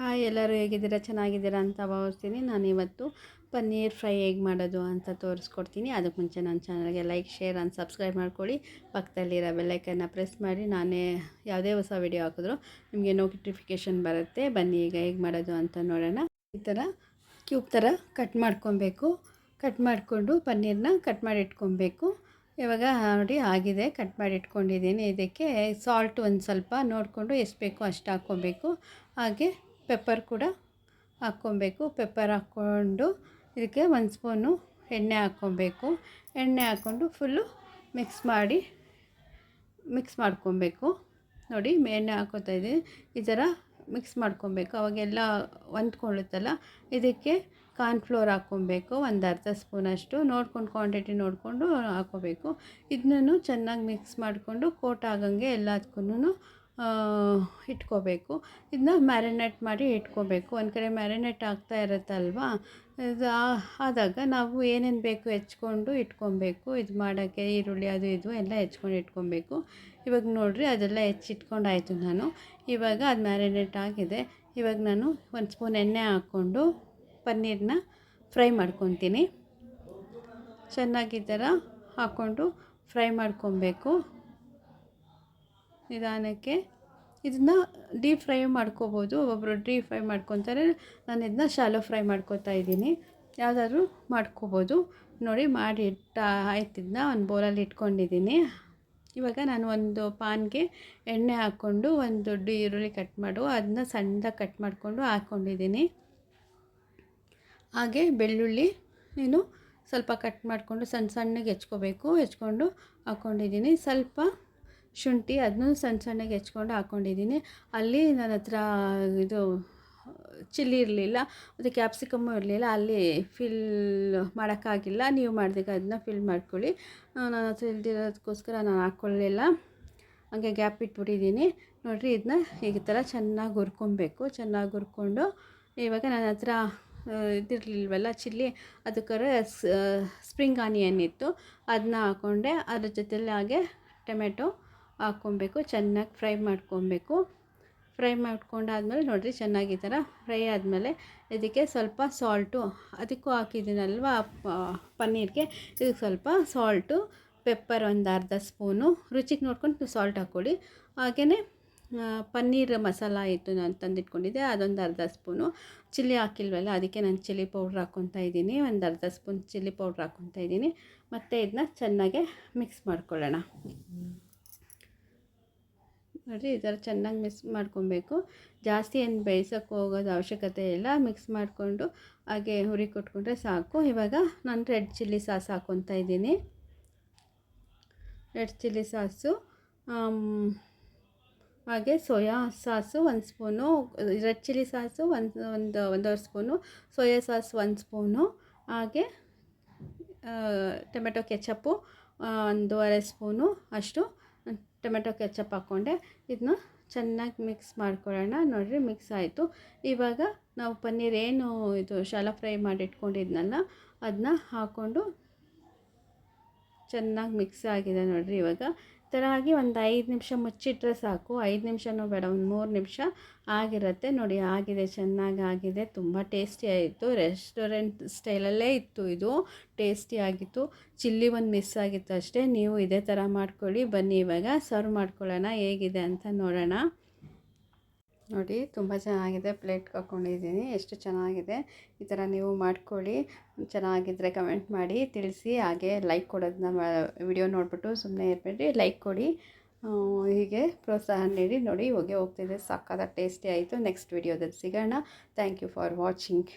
Hi ಎಲ್ಲರೂ ಹೇಗಿದ್ದೀರಾ? ಚೆನ್ನಾಗಿದ್ದೀರಾ ಅಂತ ಭಾವಿಸ್ತೀನಿ. ನಾನು ಇವತ್ತು ಪನ್ನೀರ್ ಫ್ರೈ ಹೇಗೆ ಮಾಡೋದು ಅಂತ ತೋರಿಸ್ಕೊಡ್ತೀನಿ. ಅದಕ್ಕೆ ಮುಂಚೆ ನನ್ನ ಚಾನಲ್ಗೆ ಲೈಕ್, ಶೇರ್ ಆ್ಯಂಡ್ ಸಬ್ಸ್ಕ್ರೈಬ್ ಮಾಡ್ಕೊಳ್ಳಿ. ಪಕ್ಕದಲ್ಲಿರೋ ಬೆಲ್ಲೈಕನ್ನ ಪ್ರೆಸ್ ಮಾಡಿ. ನಾನೇ ಯಾವುದೇ ಹೊಸ ವಿಡಿಯೋ ಹಾಕಿದ್ರು ನಿಮಗೆ ನೋಟಿಫಿಕೇಷನ್ ಬರುತ್ತೆ. ಬನ್ನಿ ಈಗ ಹೇಗೆ ಮಾಡೋದು ಅಂತ ನೋಡೋಣ. ಈ ಥರ ಕ್ಯೂಬ್ ಥರ ಕಟ್ ಮಾಡ್ಕೊಬೇಕು. ಕಟ್ ಮಾಡಿಕೊಂಡು ಪನ್ನೀರನ್ನ ಕಟ್ ಮಾಡಿ ಇಟ್ಕೊಬೇಕು ಇವಾಗ ನೋಡಿ ಆಗಿದೆ. ಕಟ್ ಮಾಡಿ ಇಟ್ಕೊಂಡಿದ್ದೀನಿ ಇದಕ್ಕೆ ಸಾಲ್ಟ್ ಒಂದು ಸ್ವಲ್ಪ ನೋಡಿಕೊಂಡು ಎಷ್ಟು ಬೇಕೋ ಅಷ್ಟು ಹಾಕ್ಕೊಬೇಕು. ಹಾಗೆ ಪೆಪ್ಪರ್ ಕೂಡ ಹಾಕ್ಕೊಬೇಕು. ಪೆಪ್ಪರ್ ಹಾಕ್ಕೊಂಡು ಇದಕ್ಕೆ ಒಂದು ಸ್ಪೂನು ಎಣ್ಣೆ ಹಾಕ್ಕೊಬೇಕು. ಎಣ್ಣೆ ಹಾಕ್ಕೊಂಡು ಫುಲ್ಲು ಮಿಕ್ಸ್ ಮಾಡಿ ಮಿಕ್ಸ್ ಮಾಡ್ಕೊಬೇಕು. ನೋಡಿ ಎಣ್ಣೆ ಹಾಕೋತಾ ಇದ್ದೀನಿ. ಈ ಥರ ಮಿಕ್ಸ್ ಮಾಡ್ಕೊಬೇಕು. ಅವಾಗೆಲ್ಲ ಹೊಂದ್ಕೊಳ್ಳುತ್ತಲ್ಲ, ಇದಕ್ಕೆ ಕಾರ್ನ್ಫ್ಲೋರ್ ಹಾಕ್ಕೊಬೇಕು. ಒಂದು ಅರ್ಧ ಸ್ಪೂನಷ್ಟು ನೋಡ್ಕೊಂಡು ಕ್ವಾಂಟಿಟಿ ನೋಡಿಕೊಂಡು ಹಾಕ್ಕೋಬೇಕು. ಇದನ್ನೂ ಚೆನ್ನಾಗಿ ಮಿಕ್ಸ್ ಮಾಡಿಕೊಂಡು, ಕೋಟ್ ಆಗಂಗೆ ಎಲ್ಲದಕ್ಕೂ ಇಟ್ಕೋಬೇಕು. ಇದನ್ನ ಮ್ಯಾರಿನೇಟ್ ಮಾಡಿ ಇಟ್ಕೋಬೇಕು. ಒಂದು ಕಡೆ ಮ್ಯಾರಿನೇಟ್ ಆಗ್ತಾ ಇರುತ್ತಲ್ವಾ? ಇದು ಆದಾಗ ನಾವು ಏನೇನು ಬೇಕು ಹೆಚ್ಕೊಂಡು ಇಟ್ಕೊಬೇಕು. ಇದು ಮಾಡೋಕ್ಕೆ ಈರುಳ್ಳಿ ಅದು ಇದು ಎಲ್ಲ ಹೆಚ್ಕೊಂಡು ಇಟ್ಕೊಬೇಕು. ಇವಾಗ ನೋಡಿರಿ ಅದೆಲ್ಲ ಹೆಚ್ಚಿಟ್ಕೊಂಡಾಯಿತು ನಾನು. ಇವಾಗ ಅದು ಮ್ಯಾರಿನೇಟ್ ಆಗಿದೆ. ಇವಾಗ ನಾನು ಒಂದು ಸ್ಪೂನ್ ಎಣ್ಣೆ ಹಾಕ್ಕೊಂಡು ಪನ್ನೀರನ್ನ ಫ್ರೈ ಮಾಡ್ಕೊತೀನಿ. ಚೆನ್ನಾಗಿ ಥರ ಹಾಕ್ಕೊಂಡು ಫ್ರೈ ಮಾಡ್ಕೊಬೇಕು. ನಿಧಾನಕ್ಕೆ ಇದನ್ನ ಡೀಪ್ ಫ್ರೈ ಮಾಡ್ಕೋಬೋದು. ಒಬ್ಬೊಬ್ಬರು ಡೀಪ್ ಫ್ರೈ ಮಾಡ್ಕೊತಾರೆ. ನಾನು ಇದನ್ನ ಶಾಲೋ ಫ್ರೈ ಮಾಡ್ಕೊತಾ ಇದ್ದೀನಿ. ಯಾವುದಾದ್ರೂ ಮಾಡ್ಕೋಬೋದು. ನೋಡಿ, ಮಾಡಿ ಇಟ್ಟ ಆಯ್ತಿದ್ದನ್ನ ಒಂದು ಬೌಲಲ್ಲಿ ಇಟ್ಕೊಂಡಿದ್ದೀನಿ. ಇವಾಗ ನಾನು ಒಂದು ಪಾನ್ಗೆ ಎಣ್ಣೆ ಹಾಕ್ಕೊಂಡು ಒಂದು ದೊಡ್ಡ ಈರುಳ್ಳಿ ಕಟ್ ಮಾಡು. ಅದನ್ನ ಸಣ್ಣದಾಗಿ ಕಟ್ ಮಾಡಿಕೊಂಡು ಹಾಕ್ಕೊಂಡಿದ್ದೀನಿ ಹಾಗೆ ಬೆಳ್ಳುಳ್ಳಿ ನೀನು ಸ್ವಲ್ಪ ಕಟ್ ಮಾಡಿಕೊಂಡು ಸಣ್ಣ ಸಣ್ಣಗೆ ಹೆಚ್ಕೋಬೇಕು. ಹೆಚ್ಕೊಂಡು ಹಾಕ್ಕೊಂಡಿದ್ದೀನಿ ಸ್ವಲ್ಪ ಶುಂಠಿ ಅದನ್ನೂ ಸಣ್ಣ ಸಣ್ಣಗೆ ಹೆಚ್ಕೊಂಡು ಹಾಕ್ಕೊಂಡಿದ್ದೀನಿ ಅಲ್ಲಿ ನನ್ನ ಹತ್ರ ಇದು ಚಿಲ್ಲಿ ಇರಲಿಲ್ಲ, ಮತ್ತು ಕ್ಯಾಪ್ಸಿಕಮ್ಮು ಇರಲಿಲ್ಲ, ಅಲ್ಲಿ ಫಿಲ್ ಮಾಡೋಕ್ಕಾಗಿಲ್ಲ. ನೀವು ಮಾಡಿದಾಗ ಅದನ್ನ ಫಿಲ್ ಮಾಡ್ಕೊಳ್ಳಿ. ನನ್ನ ಹತ್ರ ಇಲ್ದಿರೋದಕ್ಕೋಸ್ಕರ ನಾನು ಹಾಕ್ಕೊಳ್ಳಿಲ್ಲ ಹಾಗೆ ಗ್ಯಾಪ್ ಇಟ್ಬಿಟ್ಟಿದ್ದೀನಿ. ನೋಡಿರಿ ಇದನ್ನ ಈ ಥರ ಚೆನ್ನಾಗಿ ಹುರ್ಕೊಬೇಕು, ಚೆನ್ನಾಗಿ ಹುರ್ಕೊಂಡು. ಇವಾಗ ನನ್ನ ಹತ್ರ ಇದಿರಲಿಲ್ವಲ್ಲ ಚಿಲ್ಲಿ ಅದಕ್ಕಾರೆ ಸ್ಪ್ರಿಂಗ್ ಆನಿಯನ್ ಇತ್ತು. ಅದನ್ನ ಹಾಕ್ಕೊಂಡೆ ಅದ್ರ ಜೊತೆಲಿ ಹಾಗೆ ಟೊಮೆಟೊ. ಹಾಕ್ಕೊಬೇಕು, ಚೆನ್ನಾಗಿ ಫ್ರೈ ಮಾಡ್ಕೊಬೇಕು. ಫ್ರೈ ಮಾಡ್ಕೊಂಡಾದ್ಮೇಲೆ ನೋಡಿರಿ ಚೆನ್ನಾಗಿ ಈ ಥರ ಫ್ರೈ ಆದಮೇಲೆ ಇದಕ್ಕೆ ಸ್ವಲ್ಪ ಸಾಲ್ಟು, ಅದಕ್ಕೂ ಹಾಕಿದ್ದೀನಲ್ವ ಪನ್ನೀರ್ಗೆ, ಇದಕ್ಕೆ ಸ್ವಲ್ಪ ಸಾಲ್ಟು, ಪೆಪ್ಪರ್ ಒಂದು ಅರ್ಧ ಸ್ಪೂನು, ರುಚಿಗೆ ನೋಡ್ಕೊಂಡು ಸಾಲ್ಟ್ ಹಾಕ್ಕೊಳ್ಳಿ ಹಾಗೆಯೇ ಪನ್ನೀರ್ ಮಸಾಲ ಇತ್ತು ನಾನು ತಂದಿಟ್ಕೊಂಡಿದ್ದೆ, ಅದೊಂದು ಅರ್ಧ ಸ್ಪೂನು. ಚಿಲ್ಲಿ ಹಾಕಿಲ್ವಲ್ಲ, ಅದಕ್ಕೆ ನಾನು ಚಿಲ್ಲಿ ಪೌಡ್ರ್ ಹಾಕ್ಕೊತಾ ಇದ್ದೀನಿ, ಒಂದು ಅರ್ಧ ಸ್ಪೂನ್ ಚಿಲ್ಲಿ ಪೌಡ್ರ್ ಹಾಕ್ಕೊತಾ ಇದ್ದೀನಿ. ಮತ್ತು ಇದನ್ನ ಚೆನ್ನಾಗೆ ಮಿಕ್ಸ್ ಮಾಡ್ಕೊಳ್ಳೋಣ. ನೋಡಿ ಈ ಥರ ಚೆನ್ನಾಗಿ ಮಿಕ್ಸ್ ಮಾಡ್ಕೊಬೇಕು. ಜಾಸ್ತಿ ಏನು ಬೇಯಿಸೋಕ್ಕೆ ಹೋಗೋದು ಅವಶ್ಯಕತೆ ಇಲ್ಲ. ಮಿಕ್ಸ್ ಮಾಡಿಕೊಂಡು ಹಾಗೆ ಹುರಿ ಕೊಟ್ಕೊಂಡ್ರೆ ಸಾಕು. ಇವಾಗ ನಾನು ರೆಡ್ ಚಿಲ್ಲಿ ಸಾಸ್ ಹಾಕ್ಕೊತಾ ಇದ್ದೀನಿ. ರೆಡ್ ಚಿಲ್ಲಿ ಸಾಸು ಹಾಗೆ ಸೋಯಾ ಸಾಸು ಒಂದು ಸ್ಪೂನು, ರೆಡ್ ಚಿಲ್ಲಿ ಸಾಸು ಒಂದು ಒಂದು, ಒಂದೂವರೆ ಸ್ಪೂನು, ಸೋಯಾ ಸಾಸ್ ಒಂದು ಸ್ಪೂನು, ಹಾಗೆ ಟೊಮೆಟೊ ಕೆಚಪ್ಪು ಒಂದೂವರೆ ಸ್ಪೂನು ಅಷ್ಟು. ಟೊಮೆಟೊ ಕೆಚಪ್ ಹಾಕ್ಕೊಂಡೆ. ಇದನ್ನ ಚೆನ್ನಾಗಿ ಮಿಕ್ಸ್ ಮಾಡ್ಕೊಳ್ಳೋಣ. ನೋಡಿರಿ ಮಿಕ್ಸ್ ಆಯಿತು. ಇವಾಗ ನಾವು ಪನ್ನೀರ್ ಏನು ಇದು ಶಾಲಾ ಫ್ರೈ ಮಾಡಿ ಇಟ್ಕೊಂಡಿದ್ನಲ್ಲ ಅದನ್ನ ಹಾಕ್ಕೊಂಡು ಚೆನ್ನಾಗಿ ಮಿಕ್ಸ್ ಆಗಿದೆ ನೋಡಿರಿ ಇವಾಗ. ಆಗಿ ಒಂದು ಐದು ನಿಮಿಷ ಮುಚ್ಚಿಟ್ರೆ ಸಾಕು. ಐದು ನಿಮಿಷನೂ ಬೇಡ, ಒಂದು ಮೂರು ನಿಮಿಷ ಆಗಿರುತ್ತೆ. ನೋಡಿ, ಆಗಿದೆ, ಚೆನ್ನಾಗಿ ಆಗಿದೆ. ತುಂಬ ಟೇಸ್ಟಿ ಆಯಿತು ರೆಸ್ಟೋರೆಂಟ್ ಸ್ಟೈಲಲ್ಲೇ ಇತ್ತು ಇದು. ಟೇಸ್ಟಿ ಆಗಿತ್ತು. ಚಿಲ್ಲಿ ಒಂದು ಮಿಸ್ ಆಗಿತ್ತು ಅಷ್ಟೇ. ನೀವು ಇದೇ ಥರ ಮಾಡ್ಕೊಳ್ಳಿ. ಬನ್ನಿ ಇವಾಗ. ಸರ್ವ್ ಮಾಡ್ಕೊಳ್ಳೋಣ. ಹೇಗಿದೆ ಅಂತ ನೋಡೋಣ. ನೋಡಿ ತುಂಬ ಚೆನ್ನಾಗಿದೆ ಪ್ಲೇಟ್ ಹಾಕ್ಕೊಂಡಿದ್ದೀನಿ ಎಷ್ಟು ಚೆನ್ನಾಗಿದೆ. ಈ ಥರ ನೀವು ಮಾಡ್ಕೊಳ್ಳಿ ಚೆನ್ನಾಗಿದ್ದರೆ ಕಮೆಂಟ್ ಮಾಡಿ, ತಿಳಿಸಿ, ಹಾಗೆ ಲೈಕ್ ಕೊಡೋದನ್ನ ವಿಡಿಯೋ ನೋಡಿಬಿಟ್ಟು ಸುಮ್ಮನೆ ಇರಬೇಡಿ, ಲೈಕ್ ಕೊಡಿ. ಹೀಗೆ ಪ್ರೋತ್ಸಾಹ ನೀಡಿ, ನೋಡಿ ಹೋಗಿ ಹೋಗ್ತಿದೆ, ಸಾಕಾದ ಟೇಸ್ಟಿ ಆಯಿತು. ನೆಕ್ಸ್ಟ್ ವಿಡಿಯೋದಲ್ಲಿ ಸಿಗೋಣ. Thank you for watching.